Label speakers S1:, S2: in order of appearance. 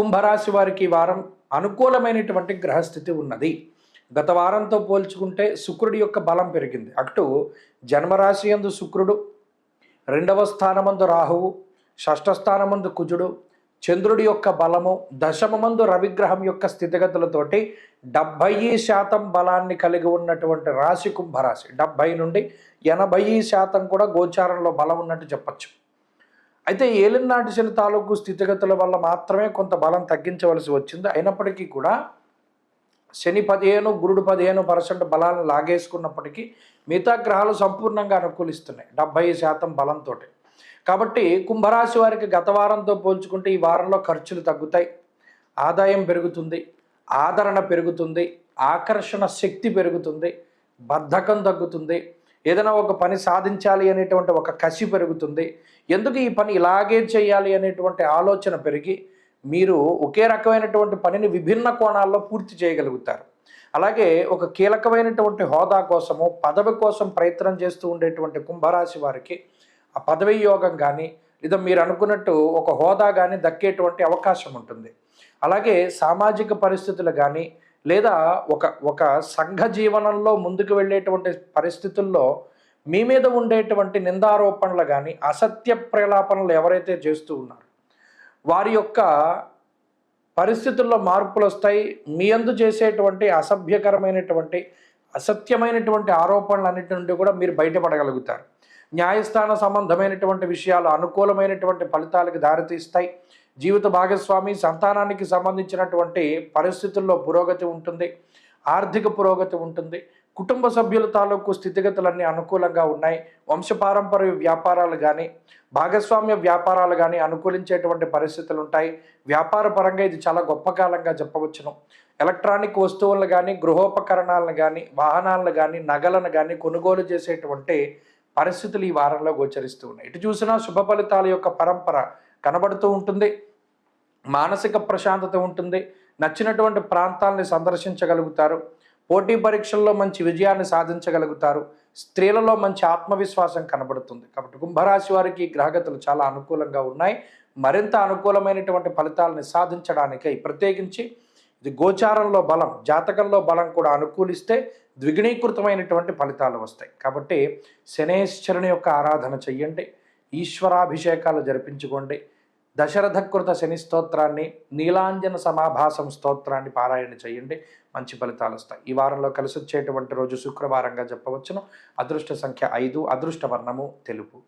S1: కుంభరాశి వారికి ఈ వారం అనుకూలమైనటువంటి గ్రహస్థితి ఉన్నది. గత వారంతో పోల్చుకుంటే శుక్రుడి యొక్క బలం పెరిగింది. అటు జన్మరాశి యందు శుక్రుడు రెండవ స్థానమందు రాహువు షష్ఠ స్థానమందు కుజుడు చంద్రుడి యొక్క బలము దశమందు రవిగ్రహం యొక్క స్థితిగతులతోటి డెబ్భై శాతం బలాన్ని కలిగి ఉన్నటువంటి రాశి కుంభరాశి. డెబ్భై నుండి ఎనభై శాతం కూడా గోచారంలో బలం ఉన్నట్టు చెప్పచ్చు. అయితే ఏలినాటి శని తాలూకు స్థితిగతుల వల్ల మాత్రమే కొంత బలం తగ్గించవలసి వచ్చింది. అయినప్పటికీ కూడా శని పదిహేను గురుడు పదిహేను పర్సెంట్ బలాలను లాగేసుకున్నప్పటికీ మిగతా గ్రహాలు సంపూర్ణంగా అనుకూలిస్తున్నాయి డెబ్బై శాతం బలంతో కాబట్టి కుంభరాశి వారికి గత వారంతో పోల్చుకుంటే ఈ వారంలో ఖర్చులు తగ్గుతాయి ఆదాయం పెరుగుతుంది ఆదరణ పెరుగుతుంది ఆకర్షణ శక్తి పెరుగుతుంది బద్ధకం తగ్గుతుంది ఏదైనా ఒక పని సాధించాలి అనేటువంటి ఒక కసి పెరుగుతుంది. ఎందుకు ఈ పని ఇలాగే చేయాలి అనేటువంటి ఆలోచన పెరిగి మీరు ఒకే రకమైనటువంటి పనిని విభిన్న కోణాల్లో పూర్తి చేయగలుగుతారు. అలాగే ఒక కీలకమైనటువంటి హోదా కోసము పదవి కోసం ప్రయత్నం చేస్తూ ఉండేటువంటి కుంభరాశి వారికి ఆ పదవి యోగం కానీ లేదా మీరు అనుకున్నట్టు ఒక హోదా కానీ దక్కేటువంటి అవకాశం ఉంటుంది. అలాగే సామాజిక పరిస్థితులు కానీ లేదా ఒక ఒక సంఘ జీవనంలో ముందుకు వెళ్ళేటువంటి పరిస్థితుల్లో మీ మీద ఉండేటువంటి నిందారోపణలు కానీ అసత్య ప్రలాపనలు ఎవరైతే చేస్తూ ఉన్నారో వారి యొక్క పరిస్థితుల్లో మార్పులు వస్తాయి. మీ అందు చేసేటువంటి అసభ్యకరమైనటువంటి అసత్యమైనటువంటి ఆరోపణలన్నిటి నుండి కూడా మీరు బయటపడగలుగుతారు. న్యాయస్థాన సంబంధమైనటువంటి విషయాలు అనుకూలమైనటువంటి ఫలితాలకు దారితీస్తాయి. జీవిత భాగస్వామి సంతానానికి సంబంధించినటువంటి పరిస్థితుల్లో పురోగతి ఉంటుంది ఆర్థిక పురోగతి ఉంటుంది కుటుంబ సభ్యుల తాలూకు స్థితిగతులన్నీ అనుకూలంగా ఉన్నాయి వంశపారంపర్య వ్యాపారాలు కానీ భాగస్వామ్య వ్యాపారాలు కానీ అనుకూలించేటువంటి పరిస్థితులు ఉంటాయి. వ్యాపార పరంగా ఇది చాలా గొప్ప కాలంగా చెప్పవచ్చును. ఎలక్ట్రానిక్ వస్తువులను కానీ గృహోపకరణాలను కానీ వాహనాలను కానీ నగలను కానీ కొనుగోలు చేసేటువంటి పరిస్థితులు ఈ వారంలో గోచరిస్తూ ఉన్నాయి. ఇటు చూసినా శుభ ఫలితాల యొక్క పరంపర కనబడుతూ ఉంటుంది. మానసిక ప్రశాంతత ఉంటుంది. నచ్చినటువంటి ప్రాంతాలని సందర్శించగలుగుతారు. పోటీ పరీక్షల్లో మంచి విజయాన్ని సాధించగలుగుతారు. స్త్రీలలో మంచి ఆత్మవిశ్వాసం కనబడుతుంది. కాబట్టి కుంభరాశి వారికి గ్రహగతులు చాలా అనుకూలంగా ఉన్నాయి. మరింత అనుకూలమైనటువంటి ఫలితాలని సాధించడానికై ప్రత్యేకించి ఇది గోచారంలో బలం జాతకంలో బలం కూడా అనుకూలిస్తే ద్విగుణీకృతమైనటువంటి ఫలితాలు వస్తాయి. కాబట్టి శనేశ్వరుని యొక్క ఆరాధన చెయ్యండి. ఈశ్వరాభిషేకాలు జరిపించుకోండి. దశరథకృత శని స్తోత్రాన్ని నీలాంజన సమాభాసం స్తోత్రాన్ని పారాయణ చేయండి. మంచి ఫలితాలు వస్తాయి. ఈ వారంలో కలిసి వచ్చేటువంటి రోజు శుక్రవారంగా చెప్పవచ్చును. అదృష్ట సంఖ్య ఐదు అదృష్ట వర్ణము తెలుపు.